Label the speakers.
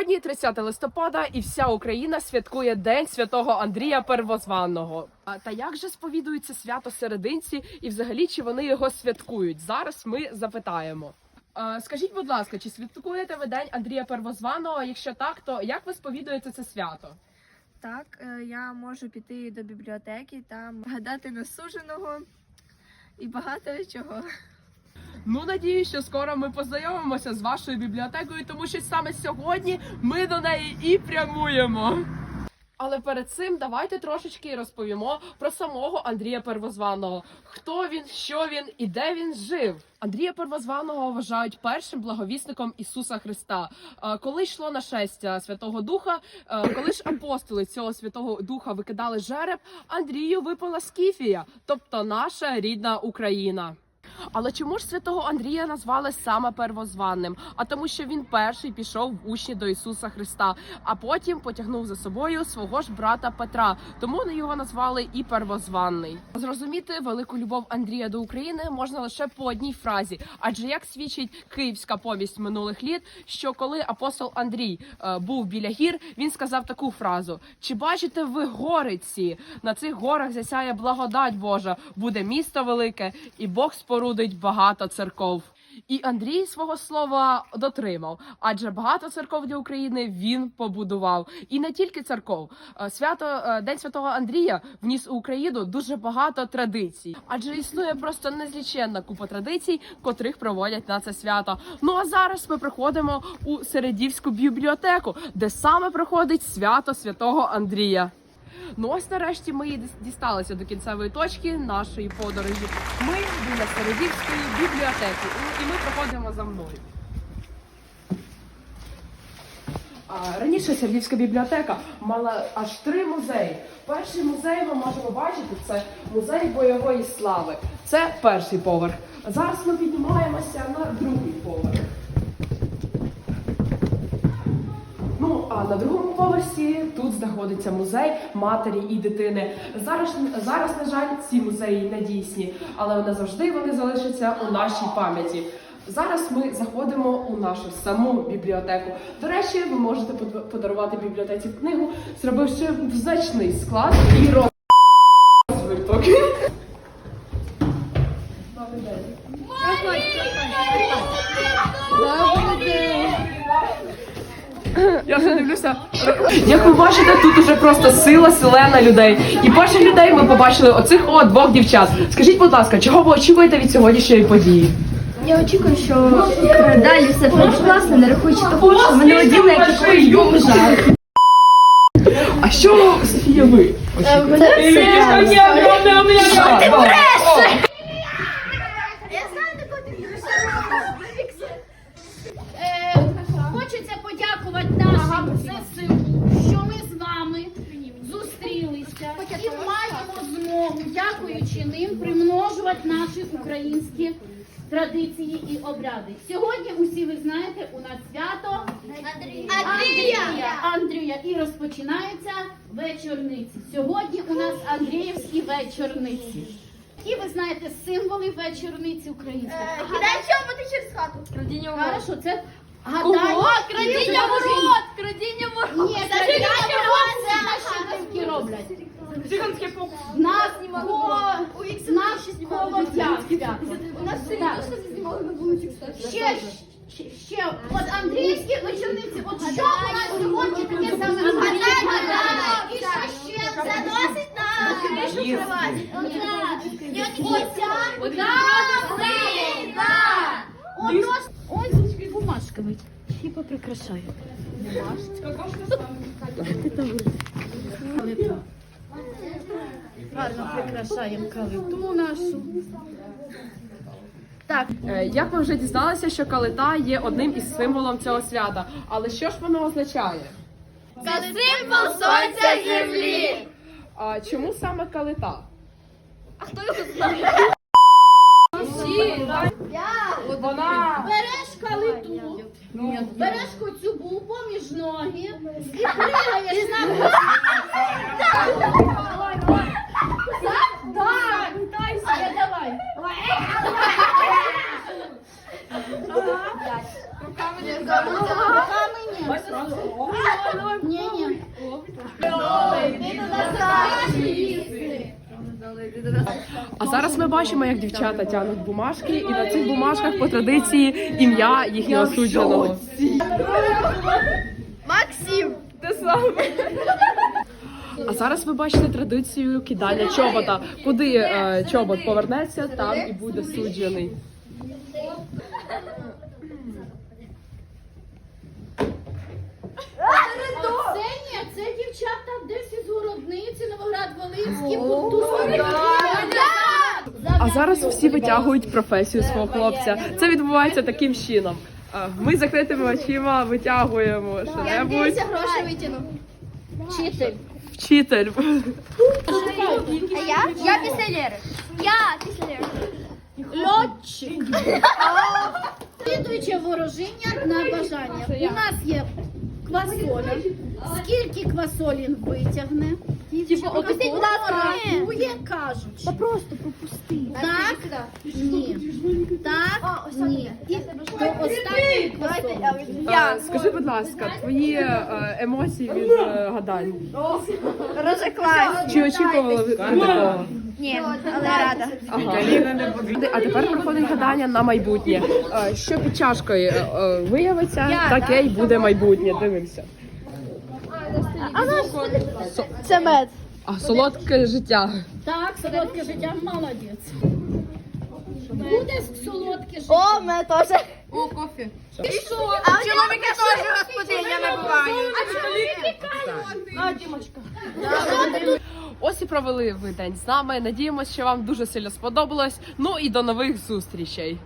Speaker 1: Сьогодні 30 листопада, і вся Україна святкує День святого Андрія Первозванного. А та як же сповідується свято серединці, і взагалі чи вони його святкують? Зараз ми запитаємо. Е, Скажіть, будь ласка, чи святкуєте ви День Андрія Первозваного? Якщо так, то як ви сповідуєте це свято?
Speaker 2: Так, е, я можу піти до бібліотеки, там гадати на суженого і багато чого.
Speaker 1: Ну, надію, що скоро ми познайомимося з вашою бібліотекою, тому що саме сьогодні ми до неї і прямуємо. Але перед цим давайте трошечки розповімо про самого Андрія Первозваного. Хто він, що він і де він жив. Андрія Первозваного вважають першим благовісником Ісуса Христа. Коли йшло нашестя Святого Духа, коли ж апостоли цього Святого Духа викидали жереб, Андрію випала Скіфія, тобто наша рідна Україна. Але чому ж святого Андрія назвали саме первозванним? А тому, що він перший пішов в учні до Ісуса Христа, а потім потягнув за собою свого ж брата Петра. Тому його назвали і первозванний. Зрозуміти велику любов Андрія до України можна лише по одній фразі. Адже як свідчить київська повість минулих літ, що коли апостол Андрій е, був біля гір, він сказав таку фразу: Чи бачите ви гори ці? На цих горах засяє благодать Божа, буде місто велике, і Бог спорудить багато церков. І Андрій свого слова дотримав, адже багато церков для України він побудував. І не тільки церков. Е, Свято е, День Святого Андрія вніс у Україну дуже багато традицій, адже існує просто незліченна купа традицій, котрих проводять на це свято. Ну а зараз ми приходимо у Середівську бібліотеку, де саме проходить свято святого Андрія. Ну ось нарешті ми дісталися до кінцевої точки нашої подорожі. Ми біля Середівської бібліотеки, і- ми проходимо за мною. Раніше Сердівська бібліотека мала аж три музеї. Перший музей ми можемо бачити це музей бойової слави. Це перший поверх. Зараз ми піднімаємося на другий поверх. Ну а на другому поверсі тут знаходиться музей матері і дитини. Зараз зараз, на жаль, ці музеї не дійсні, але назавжди вони залишаться у нашій пам'яті. Зараз ми заходимо у нашу саму бібліотеку. До речі, ви можете под- подарувати бібліотеці книгу, зробивши значний склад і розвиток. Я вже дивлюся. Як ви бачите, тут уже просто сила селена людей. І перших людей ми побачили оцих о двох дівчат. Скажіть, будь ласка, чого ви очікуєте від сьогоднішньої події?
Speaker 2: Я очікую, що е, далі все пройде класно, не рахуючи того, що мене оділи, як якогось бомжа.
Speaker 3: Нашим ЗСУ, що ми з вами зустрілися і маємо змогу, дякуючи ним, примножувати наші українські традиції і обряди. Сьогодні усі ви знаєте, у нас свято Андрія. Андрія. І розпочинаються вечорниці. Сьогодні у нас Андріївські вечорниці. І ви знаєте символи вечорниці української. Хорошо, це
Speaker 1: Кого?
Speaker 3: Крадіння ворот! Крадіння ворот! Ні, крадіння ворот це наші батьки роблять.
Speaker 1: Циганське покус.
Speaker 3: В Нас по наш колодязь. Так. Ще, ще, ще, от Андріївські вечорниці, от що у нас сьогодні таке саме гадання? І що ще заносить на кришу кровать? Оця картина! Отож, ось бумажками. І поприкрашаю. Калиту. Гарно прикрашаємо калиту нашу. Так,
Speaker 1: Е, Як ви вже дізналися, що калита є одним із символом цього свята. Але що ж воно означає?
Speaker 3: це символ сонця землі.
Speaker 1: А чому саме калита? Вона
Speaker 3: Береш калиту, береш коцюбу поміж ноги і пригаєш на так, давай. Руками ні.
Speaker 1: Бачимо, як дівчата тягнуть бумажки, і на цих бумажках по традиції ім'я їхнього судженого.
Speaker 2: Максим!
Speaker 1: Те саме. А зараз ви бачите традицію кидання чобота. Куди е, чобот повернеться, там і буде суджений.
Speaker 3: Ксенія, це дівчата десь із городниці, Новоград Волинський, культурний.
Speaker 1: Зараз всі витягують професію свого хлопця. Це відбувається таким чином. Ми закритими очима витягуємо що-небудь.
Speaker 2: гроші витягну.
Speaker 3: Вчитель.
Speaker 1: Вчитель.
Speaker 2: А я? Я після Я після
Speaker 3: Льотчик. Слідуюче ворожіння на бажання. У нас є квасоля. Скільки квасолін витягне?
Speaker 2: Опустіть, будь ласка.
Speaker 3: Рахує. Та просто пропусти. Так? Ні. Так? Ні. До квасолі.
Speaker 1: Е, Скажи, будь ласка, твої е, емоції від е, гадань.
Speaker 2: Розеклась.
Speaker 1: Чи очікували ви такого?
Speaker 2: Ні, але рада.
Speaker 1: Ага. А тепер проходить гадання на майбутнє. Е, Що під чашкою е, е, виявиться, таке й буде майбутнє. Дивимося.
Speaker 2: Це мед.
Speaker 1: А солодке життя.
Speaker 3: Так, солодке життя, молодець. Буде солодке життя.
Speaker 2: О, мед теж.
Speaker 1: О, кофе.
Speaker 2: А чоловіки теж господиня набувають.
Speaker 1: Ось і провели ви день з нами. Надіємося, що вам дуже сильно сподобалось. Ну і до нових зустрічей.